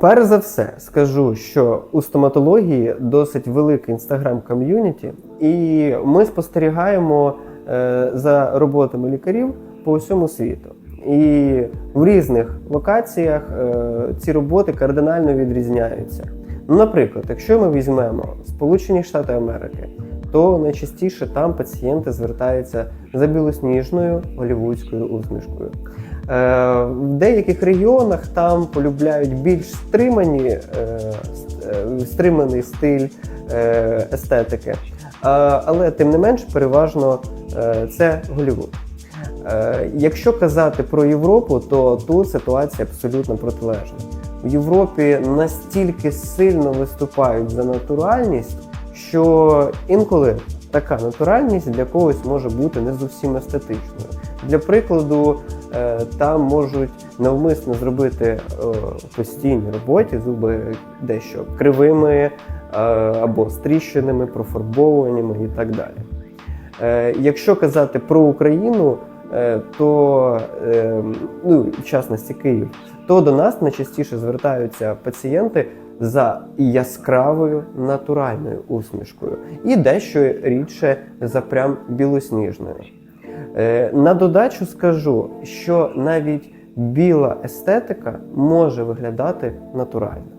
Перш за все, скажу, що у стоматології досить велике інстаграм-ком'юніті, і ми спостерігаємо е, за роботами лікарів по всьому світу. І в різних локаціях е, ці роботи кардинально відрізняються. Наприклад, якщо ми візьмемо Сполучені Штати Америки, то найчастіше там пацієнти звертаються за білосніжною голівудською усмішкою. Е, В деяких регіонах там полюбляють більш стримані, е, е, стриманий стиль естетики. Але тим не менш, переважно це Голівуд. Якщо казати про Європу, то тут ситуація абсолютно протилежна. В Європі настільки сильно виступають за натуральність, що інколи така натуральність для когось може бути не зовсім естетичною. Для прикладу, там можуть навмисно зробити е, в постійній роботі зуби дещо кривими е, або стріщеними, профарбованими і так далі. Е, Якщо казати про Україну, е, то е, ну, в частності Київ, то до нас найчастіше звертаються пацієнти за яскравою натуральною усмішкою і дещо рідше за прям білосніжною. Е, На додачу скажу, що навіть біла естетика може виглядати натурально.